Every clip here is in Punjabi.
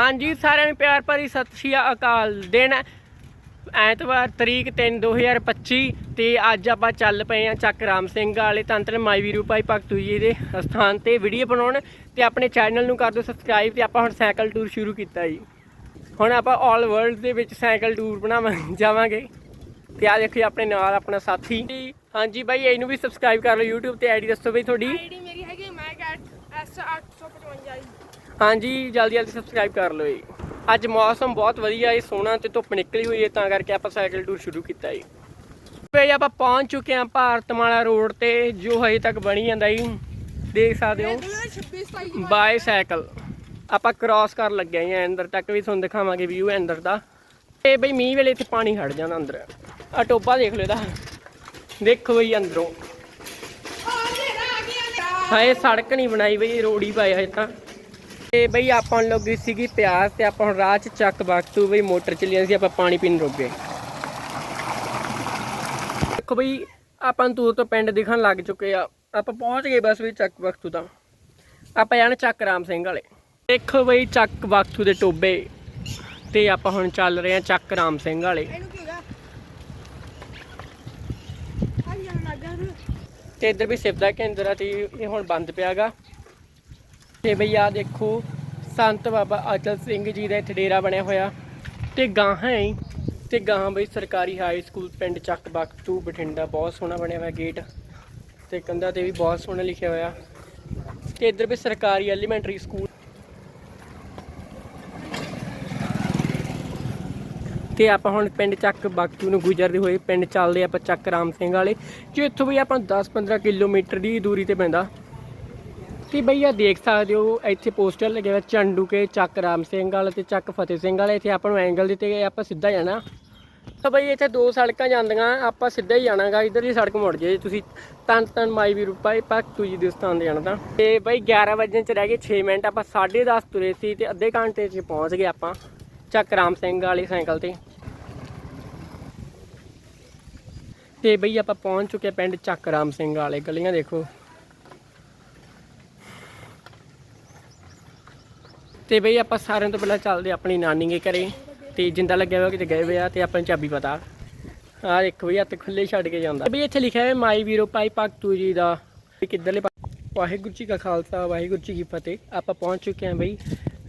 ਹਾਂਜੀ, ਸਾਰਿਆਂ ਨੂੰ ਪਿਆਰ ਭਰੀ ਸਤਿ ਸ਼੍ਰੀ ਅਕਾਲ ਦਿਨ। ਐਤਵਾਰ ਤਰੀਕ 3 2025 ਤੇ ਅੱਜ ਆਪਾਂ ਚੱਲ ਪਏ ਆ ਚੱਕ ਰਾਮ ਸਿੰਘ ਵਾਲੇ ਤੰਤਰ ਮਾਈ ਵੀਰੂ ਭਾਈ ਭਗਤੂ ਜੀ ਦੇ ਸਥਾਨ ਤੇ ਵੀਡੀਓ ਬਣਾਉਣ ਤੇ ਆਪਣੇ ਚੈਨਲ ਨੂੰ ਕਰ ਦਿਓ ਸਬਸਕ੍ਰਾਈਬ ਤੇ ਆਪਾਂ ਹੁਣ ਸਾਈਕਲ ਟੂਰ ਸ਼ੁਰੂ ਕੀਤਾ ਜੀ। ਹੁਣ ਆਪਾਂ 올 ਵਰਲਡ ਦੇ ਵਿੱਚ ਸਾਈਕਲ ਟੂਰ ਬਣਾਵਾਂ ਜਾਵਾਂਗੇ। ਤੇ ਆ ਦੇਖੋ ਜੀ ਆਪਣੇ ਨਾਲ ਆਪਣਾ ਸਾਥੀ। ਹਾਂਜੀ ਬਾਈ, ਇਹਨੂੰ ਵੀ ਸਬਸਕ੍ਰਾਈਬ ਕਰ ਲਓ YouTube ਤੇ ਆਈਡੀ ਦੱਸੋ ਬਈ ਤੁਹਾਡੀ। ਆਈਡੀ ਮੇਰੀ ਹੈਗੀ ਮੈਂ ਕੈਟ ਐਸ 855 ਹਾਂਜੀ ਜਲਦੀ ਜਲਦੀ ਸਬਸਕ੍ਰਾਈਬ ਕਰ ਲਓ ਜੀ। ਅੱਜ ਮੌਸਮ ਬਹੁਤ ਵਧੀਆ ਹੈ ਸੋਹਣਾ ਤੇ ਧੁੱਪ ਨਿਕਲੀ ਹੋਈ ਹੈ ਤਾਂ ਕਰਕੇ ਆਪਾਂ ਸਾਈਕਲ ਟੂਰ ਸ਼ੁਰੂ ਕੀਤਾ ਜੀ। ਵੇ ਆਪਾਂ ਪਹੁੰਚ ਚੁੱਕੇ ਹਾਂ ਭਾਰਤਮਾਲਾ ਰੋਡ ਤੇ ਜੋ ਹਜੇ ਤੱਕ ਬਣੀ ਜਾਂਦਾ ਜੀ। ਦੇਖ ਸਕਦੇ ਹੋ। 26 27 ਬਾਈਸਾਈਕਲ ਆਪਾਂ ਕ੍ਰਾਸ ਕਰਨ ਲੱਗੇ ਹਾਂ ਅੰਦਰ ਤੱਕ ਵੀ ਤੁਹਾਨੂੰ ਦਿਖਾਵਾਂਗੇ ਵਿਊ ਅੰਦਰ ਦਾ। ਤੇ ਬਈ ਮੀਂਹ ਵੇਲੇ ਇੱਥੇ ਪਾਣੀ ਹਟ ਜਾਂਦਾ ਅੰਦਰ। ਆ ਟੋਪਾ ਦੇਖ ਲਓ ਇਹਦਾ। ਦੇਖੋ ਬਈ ਅੰਦਰੋਂ। ਹਾਏ ਸੜਕ ਨਹੀਂ ਬਣਾਈ ਬਈ ਹੀ ਪਾਇਆ ਹਜੇ ਤਾਂ। ਤੇ ਬਈ ਆਪਾਂ ਨੂੰ ਲੱਗੀ ਸੀਗੀ ਪਿਆਸ ਤੇ ਆਪਾਂ ਹੁਣ ਰਾਹ ਚ ਚੱਕ ਬਖਤੂ ਬਈ ਮੋਟਰ ਚੱਲੀਆਂ ਸੀ ਆਪਾਂ ਪਾਣੀ ਪੀਣ ਰੁਕ ਗਏ। ਦੇਖੋ ਬਈ ਆਪਾਂ ਦੂਰ ਤੋਂ ਪਿੰਡ ਦਿਖਣ ਲੱਗ ਚੁੱਕੇ ਆ। ਆਪਾਂ ਪਹੁੰਚ ਗਏ ਬਸ ਵੀ ਚੱਕ ਬਖਤੂ ਤਾਂ ਆਪਾਂ ਜਾਣਾ ਚੱਕ ਰਾਮ ਸਿੰਘ ਵਾਲੇ। ਦੇਖੋ ਬਈ ਚੱਕ ਬਖਤੂ ਦੇ ਟੋਬੇ। ਤੇ ਆਪਾਂ ਹੁਣ ਚੱਲ ਰਹੇ ਆ ਚੱਕ ਰਾਮ ਸਿੰਘ ਵਾਲੇ। ਤੇ ਇੱਧਰ ਵੀ ਸਿਵਦਾ ਕੇਂਦਰ ਆ ਤੇ ਇਹ ਹੁਣ ਬੰਦ ਪਿਆਗਾ ਤੇ ਬਈ ਆ ਦੇਖੋ, ਸੰਤ ਬਾਬਾ ਅਚਲ ਸਿੰਘ ਜੀ ਦਾ ਇੱਥੇ ਡੇਰਾ ਬਣਿਆ ਹੋਇਆ। ਤੇ ਗਾਹਾਂ ਹੀ ਤੇ ਗਾਹਾਂ ਬਈ ਸਰਕਾਰੀ ਹਾਈ ਸਕੂਲ ਪਿੰਡ ਚੱਕ ਬਖਤੂ ਬਠਿੰਡਾ, ਬਹੁਤ ਸੋਹਣਾ ਬਣਿਆ ਹੋਇਆ ਗੇਟ ਤੇ ਕੰਧਾਂ ਤੇ ਵੀ ਬਹੁਤ ਸੋਹਣਾ ਲਿਖਿਆ ਹੋਇਆ। ਤੇ ਇੱਧਰ ਵੀ ਸਰਕਾਰੀ ਐਲੀਮੈਂਟਰੀ ਸਕੂਲ ਤੇ ਆਪਾਂ ਹੁਣ ਪਿੰਡ ਚੱਕ ਬਖਤੂ ਨੂੰ ਗੁਜ਼ਰਦੇ ਹੋਏ ਪਿੰਡ ਚੱਲਦੇ ਆਪਾਂ ਚੱਕ ਰਾਮ ਸਿੰਘ ਵਾਲੇ ਜੋ ਇੱਥੋਂ ਵੀ ਆਪਾਂ 10-15 ਕਿਲੋਮੀਟਰ ਦੀ ਦੂਰੀ ਤੇ ਪੈਂਦਾ। ਤੇ ਭਈਆ ਦੇਖ ਸਕਦੇ ਹੋ, ਇੱਥੇ ਪੋਸਟਰ ਲੱਗਿਆ ਹੋਇਆ ਚੰਡੂ ਕੇ ਚੱਕ ਰਾਮ ਸਿੰਘ ਵਾਲਾ ਤੇ ਚੱਕ ਫਤਿਹ ਸਿੰਘ ਵਾਲਾ, ਇੱਥੇ ਆਪਾਂ ਨੂੰ ਐਂਗਲ ਦਿੱਤੇ ਗਏ ਆਪਾਂ ਸਿੱਧਾ ਜਾਣਾ ਤਾਂ ਬਈ ਇੱਥੇ ਦੋ ਸੜਕਾਂ ਜਾਂਦੀਆਂ, ਆਪਾਂ ਸਿੱਧਾ ਹੀ ਜਾਣਾਗਾ ਇਧਰਲੀ ਸੜਕ ਮੁੜ ਜੇ ਤੁਸੀਂ ਤਨ ਤਨ ਮਾਈ ਵੀ ਰੂਪਾਈ ਭਗਤੂ ਜੀ ਦੇ ਸਥਾਨ ਤੇ ਜਾਣਾ ਤਾਂ। ਤੇ ਬਈ 11 ਵਜੇ ਚ ਰਹਿ ਗਏ 6 ਮਿੰਟ, ਆਪਾਂ 10:30 ਤੁਰੇ ਸੀ ਤੇ ਅੱਧੇ ਘੰਟੇ ਚ ਪਹੁੰਚ ਗਏ ਆਪਾਂ, ਚੱਕ ਰਾਮ ਸਿੰਘ ਵਾਲੀ ਸਾਈਕਲ ਤੇ। ਤੇ ਬਈ ਆਪਾਂ ਪਹੁੰਚ ਚੁੱਕੇ ਪਿੰਡ ਚੱਕ ਰਾਮ ਸਿੰਘ ਵਾਲੇ, ਗਲੀਆਂ ਦੇਖੋ। ਤੇ ਬਈ ਆਪਾਂ ਸਾਰਿਆਂ ਤੋਂ ਪਹਿਲਾਂ ਚੱਲਦੇ ਆਪਣੀ ਨਾਨੀ ਦੇ ਘਰੇ। ਤੇ ਜਿੰਦਾ ਲੱਗਿਆ ਹੋਇਆ ਕਿਤੇ ਗਏ ਹੋਏ ਆ ਤੇ ਆਪਾਂ ਨੂੰ ਚਾਬੀ ਪਤਾ। ਆ ਦੇਖੋ ਬਈ, ਹੱਥ ਖੁੱਲੇ ਛੱਡ ਕੇ ਜਾਂਦਾ। ਬਈ ਇੱਥੇ ਲਿਖਿਆ ਹੈ ਮਾਈ ਵੀਰੋ, ਭਾਈ ਭਗਤੂ ਜੀ ਦਾ। ਕਿੱਧਰਲੇ ਵਾਹਿਗੁਰੂ ਜੀ ਕਾ ਖਾਲਸਾ, ਵਾਹਿਗੁਰੂ ਜੀ ਕੀ ਫਤਿਹ। ਆਪਾਂ ਪਹੁੰਚ ਚੁੱਕੇ ਹਾਂ ਬਈ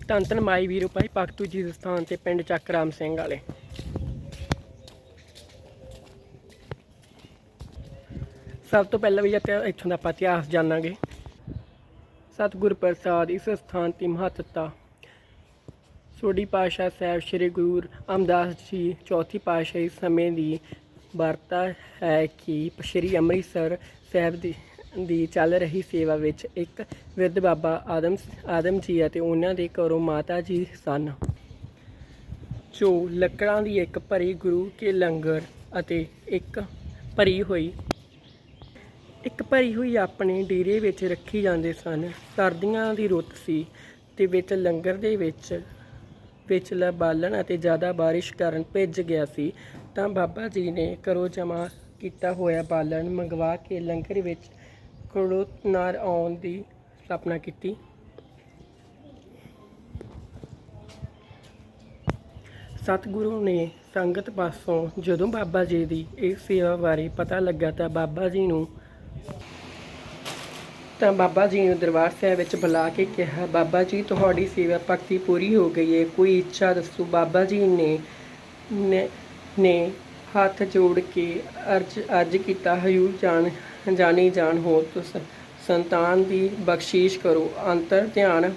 ਧੰਨ ਧੰਨ ਮਾਈ ਵੀਰੋ, ਭਾਈ ਭਗਤੂ ਜੀ ਦੇ ਸਥਾਨ ਤੇ ਪਿੰਡ ਚੱਕ ਰਾਮ ਸਿੰਘ ਵਾਲੇ। ਸਭ ਤੋਂ ਪਹਿਲਾਂ ਵੀ ਆਪਾਂ ਇੱਥੋਂ ਦਾ ਆਪਾਂ ਇਤਿਹਾਸ ਜਾਣਾਂਗੇ। ਸਤਿਗੁਰ ਪ੍ਰਸਾਦ ਇਸ ਸਥਾਨ ਦੀ ਮਹੱਤਤਾ ਸੋਢੀ ਪਾਤਸ਼ਾਹ ਸਾਹਿਬ ਸ੍ਰੀ ਗੁਰੂ ਅਮਦਾਸ ਜੀ ਚੌਥੀ ਪਾਤਸ਼ਾਹੀ ਸਮੇਂ ਦੀ ਵਾਰਤਾ ਹੈ ਕਿ ਸ੍ਰੀ ਅੰਮ੍ਰਿਤਸਰ ਸਾਹਿਬ ਦੀ ਦੀ ਚੱਲ ਰਹੀ ਸੇਵਾ ਵਿੱਚ ਇੱਕ ਵਿਰਧ ਬਾਬਾ ਆਦਮ ਆਦਮ ਜੀ ਅਤੇ ਉਹਨਾਂ ਦੇ ਘਰੋਂ ਮਾਤਾ ਜੀ ਸਨ। ਜੋ ਲੱਕੜਾਂ ਦੀ ਇੱਕ ਭਰੀ ਗੁਰੂ ਕੇ ਲੰਗਰ ਅਤੇ ਇੱਕ ਭਰੀ ਹੋਈ, ਇੱਕ ਭਰੀ ਹੋਈ ਆਪਣੇ ਡੇਰੇ ਵਿੱਚ ਰੱਖੀ ਜਾਂਦੇ ਸਨ। ਸਰਦੀਆਂ ਦੀ ਰੁੱਤ ਸੀ ਤੇ ਵਿੱਚ ਲੰਗਰ ਦੇ ਵਿੱਚ ਵਿਚਲਾ ਬਾਲਣ ਅਤੇ ਜ਼ਿਆਦਾ ਬਾਰਿਸ਼ ਕਾਰਨ ਭਿੱਜ ਗਿਆ ਸੀ, ਤਾਂ ਬਾਬਾ ਜੀ ਨੇ ਘਰੋਂ ਜਮਾ ਕੀਤਾ ਹੋਇਆ ਬਾਲਣ ਮੰਗਵਾ ਕੇ ਲੰਗਰ ਵਿੱਚ ਕੋਲੋਂ ਨਾਰ ਆਉਣ ਦੀ ਸਥਾਪਨਾ ਕੀਤੀ। ਸਤਿਗੁਰੂ ਨੇ ਸੰਗਤ ਪਾਸੋਂ ਜਦੋਂ ਬਾਬਾ ਜੀ ਦੀ ਇਸ ਸੇਵਾ ਬਾਰੇ ਪਤਾ ਲੱਗਾ ਤਾਂ ਬਾਬਾ ਜੀ ਨੂੰ ਤਾਂ ਬਾਬਾ ਜੀ ਨੂੰ ਦਰਬਾਰ ਸਾਹਿਬ ਵਿੱਚ ਬੁਲਾ ਕੇ ਕਿਹਾ, ਬਾਬਾ ਜੀ, ਤੁਹਾਡੀ ਸੇਵਾ ਭਗਤੀ ਪੂਰੀ ਹੋ ਗਈ ਹੈ ਕੋਈ ਇੱਛਾ ਦੱਸੋ, ਬਾਬਾ ਜੀ ਨੇ, ਨੇ- ਹੱਥ ਜੋੜ ਕੇ ਅਰਜ ਅਰਜ ਕੀਤਾ ਹਯੂਰ ਜਾਣ, ਜਾਣੀ ਜਾਣ ਹੋ ਤੁਸ ਸੰਤਾਨ ਦੀ ਬਖਸ਼ੀਸ਼ ਕਰੋ। ਅੰਤਰ ਧਿਆਨ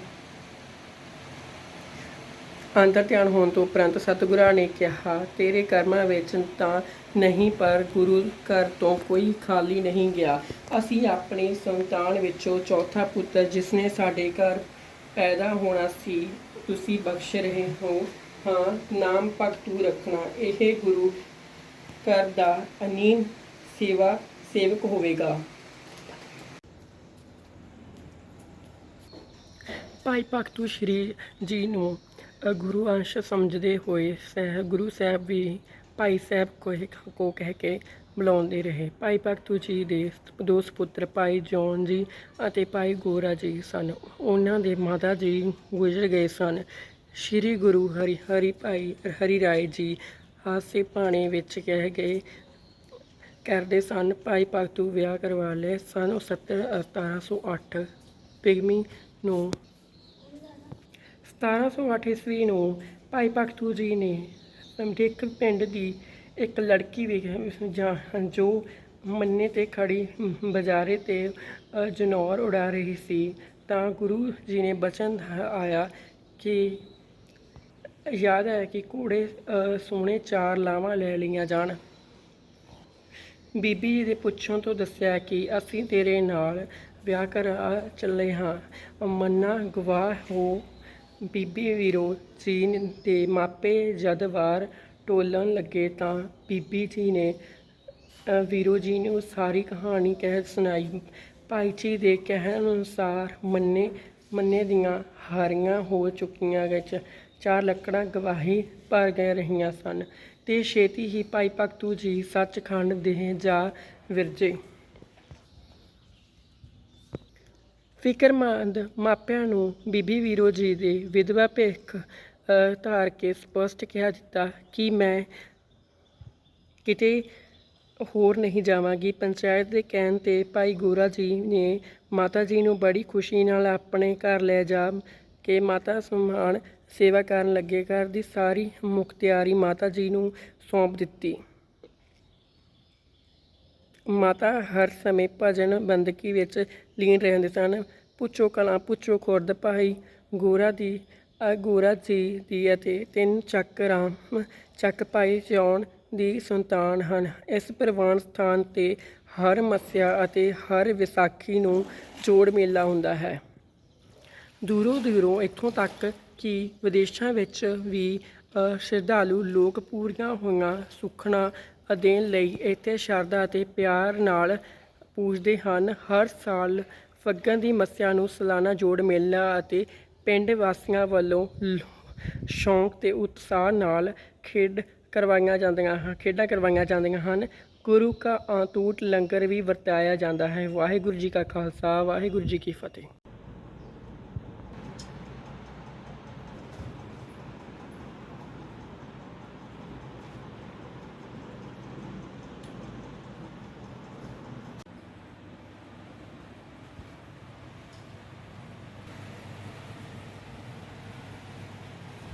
ਅੰਤਰ ਧਿਆਨ ਹੋਣ ਤੋਂ ਉਪਰੰਤ ਸਤਿਗੁਰਾਂ ਨੇ ਕਿਹਾ, ਤੇਰੇ ਕਰਮਾਂ ਵਿੱਚ ਤਾਂ ਨਹੀਂ, ਪਰ ਗੁਰੂ ਘਰ ਤੋਂ ਕੋਈ ਖਾਲੀ ਨਹੀਂ ਗਿਆ। ਅਸੀਂ ਆਪਣੀ ਸੰਤਾਨ ਵਿੱਚੋਂ ਚੌਥਾ ਪੁੱਤਰ, ਜਿਸਨੇ ਸਾਡੇ ਘਰ ਪੈਦਾ ਹੋਣਾ ਸੀ, ਤੁਸੀਂ ਬਖਸ਼ ਰਹੇ ਹੋ। ਹਾਂ, ਨਾਮ ਭਗਤੂ ਰੱਖਣਾ। ਇਹ ਗੁਰੂ ਘਰ ਦਾ ਅਨੀਮ ਸੇਵਾ ਸੇਵਕ ਹੋਵੇਗਾ। ਭਾਈ ਭਗਤੂ ਸ਼੍ਰੀ ਜੀ ਨੂੰ ਗੁਰੂ ਅੰਸ਼ ਸਮਝਦੇ ਹੋਏ ਸਹਿ, ਗੁਰੂ ਸਾਹਿਬ ਵੀ ਭਾਈ ਸਾਹਿਬ ਕੋਹ ਕੋ ਕਹਿ ਕੇ ਬੁਲਾਉਂਦੇ ਰਹੇ। ਭਾਈ ਭਗਤੂ ਜੀ ਦੇ ਦੋ ਸੁਪੁੱਤਰ ਭਾਈ ਜੌਨ ਜੀ ਅਤੇ ਭਾਈ ਗੋਰਾ ਜੀ ਸਨ। ਉਹਨਾਂ ਦੇ ਮਾਤਾ ਜੀ ਗੁਜ਼ਰ ਗਏ ਸਨ। ਸ਼੍ਰੀ ਗੁਰੂ ਹਰੀ ਹਰੀ ਭਾਈ, ਹਰੀ ਰਾਏ ਜੀ ਹਾਸੇ ਪਾਣੀ ਵਿੱਚ ਕਹਿ ਗਏ ਕਰਦੇ ਸਨ, ਭਾਈ ਭਗਤੂ, ਵਿਆਹ ਕਰਵਾ ਲਏ ਸਨ 70 1708 ਪਿਗਮੀ ਨੂੰ 1708 ਈਸਵੀ ਨੂੰ ਭਾਈ ਭਗਤੂ ਜੀ ਨੇ ਸਮਡੇਕ ਪਿੰਡ ਦੀ ਇੱਕ ਲੜਕੀ ਵੇਖੀ ਜੋ ਮੰਨੇ ਤੇ ਖੜੀ ਬਜ਼ਾਰੇ ਤੇ ਜਨੌਰ ਉਡਾ ਰਹੀ ਸੀ। ਤਾਂ ਗੁਰੂ ਜੀ ਨੇ ਬਚਨ ਆਇਆ ਕਿ ਯਾਦ ਹੈ ਕਿ ਘੋੜੇ ਅ, ਸੋਹਣੇ ਚਾਰ ਲਾਵਾਂ ਲੈ ਲਈਆਂ ਜਾਣ। ਬੀਬੀ ਜੀ ਦੇ ਪੁੱਛੋਂ ਤੋਂ ਦੱਸਿਆ ਕਿ ਅਸੀਂ ਤੇਰੇ ਨਾਲ ਵਿਆਹ ਕਰ ਚੱਲੇ ਹਾਂ ਮੰਨਾ ਗਵਾਹ ਹੋ ਬੀਬੀ ਵੀਰੋ ਜੀ ਨੇ- ਦੇ ਮਾਪੇ ਜਦ ਵਾਰ ਟੋਲਣ ਲੱਗੇ ਤਾਂ ਬੀਬੀ ਜੀ ਨੇ ਵੀਰੋ ਜੀ ਨੂੰ ਸਾਰੀ ਕਹਾਣੀ ਕਹਿ ਸੁਣਾਈ। ਭਾਈ ਜੀ ਦੇ ਕਹਿਣ ਅਨੁਸਾਰ ਮੰਨੇ ਮੰਨੇ ਦੀਆਂ ਹਾਰੀਆਂ ਹੋ ਚੁੱਕੀਆਂ ਵਿੱਚ ਚਾਰ ਲੱਕੜਾਂ ਗਵਾਹੀ ਭਰ ਗਏ ਰਹੀਆਂ ਸਨ ਤੇ ਛੇਤੀ ਹੀ ਭਾਈ ਭਗਤੂ ਜੀ ਸੱਚਖੰਡ ਦੇ ਜਾ ਵਿਰਜੇ। ਫਿਕਰਮੰਦ ਮਾਪਿਆਂ ਨੂੰ ਬੀਬੀ ਵੀਰੋ ਜੀ ਦੇ ਵਿਧਵਾ ਭੇਖ ਧਾਰ ਕੇ ਸਪਸ਼ਟ ਕਿਹਾ ਦਿੱਤਾ ਕਿ ਮੈਂ ਕਿਤੇ ਹੋਰ ਨਹੀਂ ਜਾਵਾਂਗੀ। ਪੰਚਾਇਤ ਦੇ ਕਹਿਣ ਤੇ ਭਾਈ ਗੋਰਾ ਜੀ ਨੇ ਮਾਤਾ ਜੀ ਨੂੰ ਬੜੀ ਖੁਸ਼ੀ ਨਾਲ ਆਪਣੇ ਘਰ ਲੈ ਜਾ ਕੇ ਮਾਤਾ ਸਮਾਨ ਸੇਵਾ ਕਰਨ ਲੱਗੇ। ਘਰ ਦੀ ਸਾਰੀ ਮੁਖਤਿਆਰੀ ਮਾਤਾ ਜੀ ਨੂੰ ਸੌਂਪ ਦਿੱਤੀ। ਮਾਤਾ ਹਰ ਸਮੇਂ ਭਜਨ ਬੰਦਗੀ ਵਿੱਚ ਲੀਨ ਰਹਿੰਦੇ ਸਨ। ਪੁੱਛੋ ਕਲਾਂ, ਪੁੱਛੋ ਖੁਰਦ ਭਾਈ, ਗੋਰਾ ਦੀ ਗੋਰਾ ਜੀ ਦੀ ਅਤੇ ਤਿੰਨ ਚੱਕ ਰਾਮ, ਚੱਕ ਭਾਈ ਚੌਣ ਦੀ ਸੰਤਾਨ ਹਨ। ਇਸ ਪ੍ਰਵਾਨ ਸਥਾਨ ਤੇ ਹਰ ਮੱਸਿਆ ਅਤੇ ਹਰ ਵਿਸਾਖੀ ਨੂੰ ਜੋੜ ਮੇਲਾ ਹੁੰਦਾ ਹੈ। ਦੂਰੋਂ ਦੂਰੋਂ ਇੱਥੋਂ ਤੱਕ ਕਿ ਵਿਦੇਸ਼ਾਂ ਵਿੱਚ ਵੀ ਸ਼ਰਧਾਲੂ ਲੋਕ ਪੂਰੀਆਂ ਹੋਈਆਂ ਸੁੱਖਣਾ ਦੇਣ ਲਈ ਇੱਥੇ ਸ਼ਰਧਾ ਅਤੇ ਪਿਆਰ ਨਾਲ ਪੂਜਦੇ ਹਨ। ਹਰ ਸਾਲ ਫੱਗਣ ਦੀ ਮੱਸਿਆ ਨੂੰ ਸਾਲਾਨਾ ਜੋੜ ਮੇਲਾ ਅਤੇ ਪਿੰਡ ਵਾਸੀਆਂ ਵੱਲੋਂ ਸ਼ੌਂਕ ਤੇ ਉਤਸ਼ਾਹ ਨਾਲ ਖੇਡ ਕਰਵਾਈਆਂ ਜਾਂਦੀਆਂ ਹਨ, ਖੇਡਾਂ ਕਰਵਾਈਆਂ ਜਾਂਦੀਆਂ ਹਨ। ਗੁਰੂ ਕਾ ਆਤੂਟ ਲੰਗਰ ਵੀ ਵਰਤਾਇਆ ਜਾਂਦਾ ਹੈ। ਵਾਹਿਗੁਰੂ ਜੀ ਕਾ ਖਾਲਸਾ, ਵਾਹਿਗੁਰੂ ਜੀ ਕੀ ਫਤਿਹ।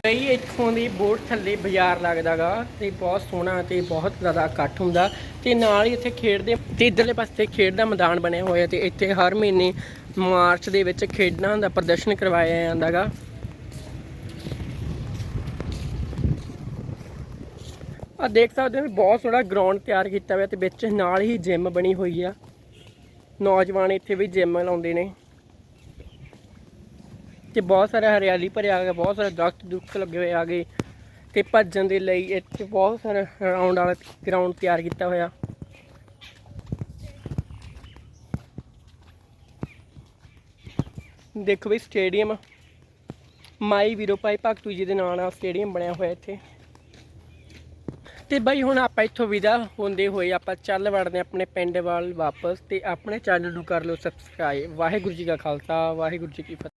ਕਈ ਇੱਥੋਂ ਦੀ ਬੋਰਡ ਥੱਲੇ ਬਾਜ਼ਾਰ ਲੱਗਦਾਗਾ ਤੇ ਬਹੁਤ ਸੋਹਣਾ ਤੇ ਬਹੁਤ ਜ਼ਿਆਦਾ ਇਕੱਠ ਹੁੰਦਾ ਤੇ ਨਾਲ ਹੀ ਇੱਥੇ ਖੇਡ ਦੇ ਤੇ ਇਧਰਲੇ ਪਾਸੇ ਖੇਡ ਦਾ ਮੈਦਾਨ ਬਣਿਆ ਹੋਇਆ ਤੇ ਇੱਥੇ ਹਰ ਮਹੀਨੇ ਮਾਰਚ ਦੇ ਵਿੱਚ ਖੇਡਾਂ ਦਾ ਪ੍ਰਦਰਸ਼ਨ ਕਰਵਾਇਆ ਜਾਂਦਾਗਾ। ਆ ਦੇਖ ਸਕਦੇ ਹੋ ਵੀ ਬਹੁਤ ਸੋਹਣਾ ਗਰਾਊਂਡ ਤਿਆਰ ਕੀਤਾ ਹੋਇਆ ਤੇ ਵਿੱਚ ਨਾਲ ਹੀ ਜਿਮ ਬਣੀ ਹੋਈ ਆ। ਨੌਜਵਾਨ ਇੱਥੇ ਵੀ ਜਿਮ ਲਾਉਂਦੇ ਨੇ। ਤੇ ਬਹੁਤ ਸਾਰਾ ਹਰਿਆਲੀ ਭਰਿਆ ਗਿਆ ਬਹੁਤ ਸਾਰੇ ਦਰਖਤ ਦੁੱਖ ਲੱਗੇ ਹੋਏ ਆ ਗਏ ਤੇ ਭੱਜਣ ਦੇ ਲਈ ਇੱਥੇ ਬਹੁਤ ਸਾਰਾ ਰਾਉਂਡ ਵਾਲਾ ਗਰਾਊਂਡ ਤਿਆਰ ਕੀਤਾ ਹੋਇਆ। ਦੇਖੋ ਵੀ ਸਟੇਡੀਅਮ ਮਾਈ ਵੀਰੋ ਭਾਈ ਭਗਤੂ ਜੀ ਦੇ ਨਾਂ ਨਾਲ ਸਟੇਡੀਅਮ ਬਣਿਆ ਹੋਇਆ ਇੱਥੇ। ਤੇ ਬਾਈ ਹੁਣ ਆਪਾਂ ਇੱਥੋਂ ਵਿਦਾ ਹੁੰਦੇ ਹੋਏ ਆਪਾਂ ਚੱਲ ਵੜਦੇ ਹਾਂ ਆਪਣੇ ਪਿੰਡ ਵੱਲ ਵਾਪਸ ਤੇ ਆਪਣੇ ਚੈਨਲ ਨੂੰ ਕਰ ਲਓ ਸਬਸਕ੍ਰਾਈਬ ਵਾਹਿਗੁਰੂ ਜੀ ਕਾ ਖਾਲਸਾ, ਵਾਹਿਗੁਰੂ ਜੀ ਕੀ ਫਤਿਹ।